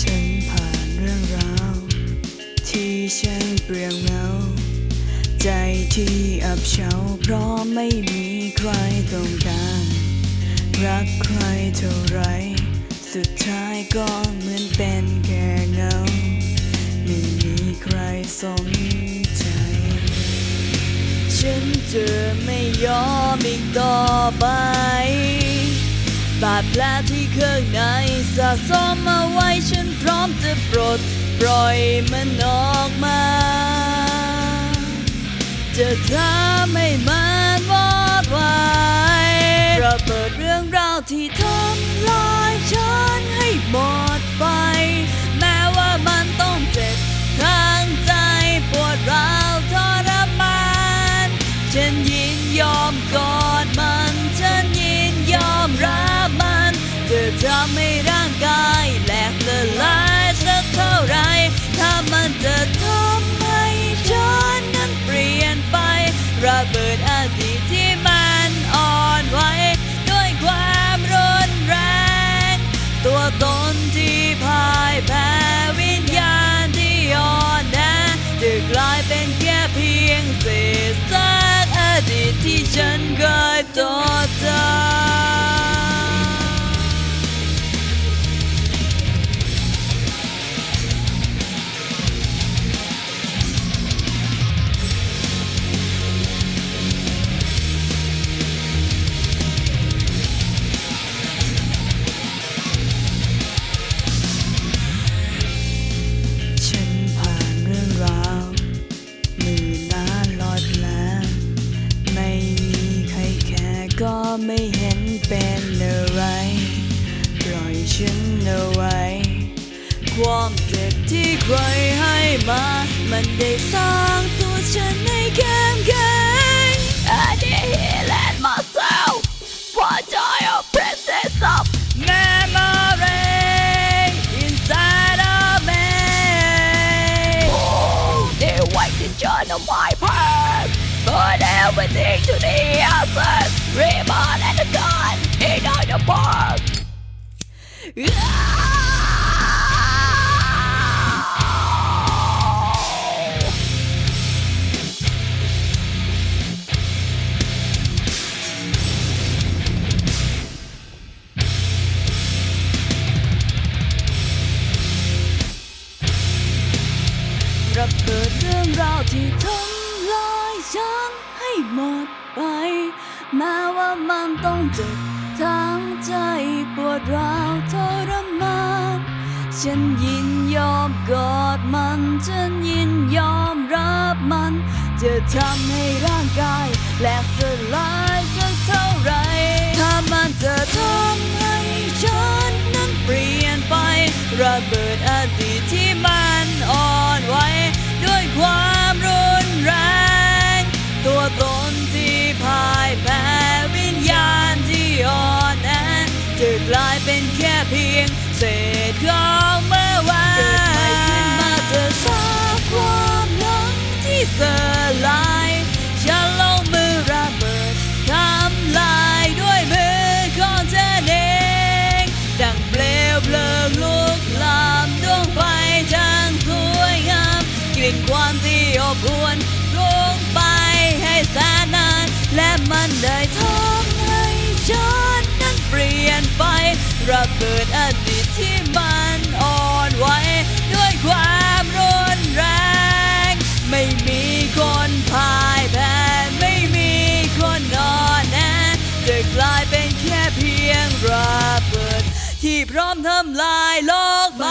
ฉันผ่านเรื่องราว ที่ฉันเปลี่ยนเหงา ใจที่อับเฉาเพราะไม่มีใครต้องการ รักใครเท่าไร สุดท้ายก็เหมือนเป็นแค่เงา ไม่มีใครสนใจ ฉันจะไม่ยอมอีกต่อไป บาดแผลที่ข้างในสะสมมาไว้ฉันพร้อมจะปลดปล่อยมันออก จะทำให้มันวอดวายระเบิดเรื่องราวที่ทำลายฉันให้หมดไป แม้ว่ามันต้องเจ็บทั้งใจปวดร้าวทรมานฉันยินยอมกอดมัน ฉันยินยอมรับมันจะทำให้ร่างกายแหลกละลายสักเท่าไหร เพียงเศษซากอดีตที่ฉันเคยจดจำ ไม่เห็นเป็นอะไร ปล่อยฉันเอาไว้ ความเจ็บที่ใครให้มา มันได้สร้างตัวฉันให้เข้มแข็ง I did heal and myself for joy of princess of memory inside of me oh, they wait to join on my path but everything to the answers reborn and the gun in the park Ah! ระเบิดเรื่องราวที่ทำลายฉันให้หมดไป แม้ว่ามันต้องเจ็บทั้งใจปวดร้าวทรมานฉันยินยอมกอดมัน ฉันยินยอมรับมัน จะทำให้ร่างกายแหลกสลายสักเท่าไหรถ้ามันจะทำให้ฉันนั้นเปลี่ยนไประเบิดอดีตที่มันอ่อนไหวด้วยความ ระเบิดอดีตที่มันอ่อนไหวด้วยความรุนแรง ไม่มีคนพายแพ้ไม่มีคนนอนแอจะกลายเป็นแค่เพียงระเบิด ที่พร้อมทำลายโลกใบ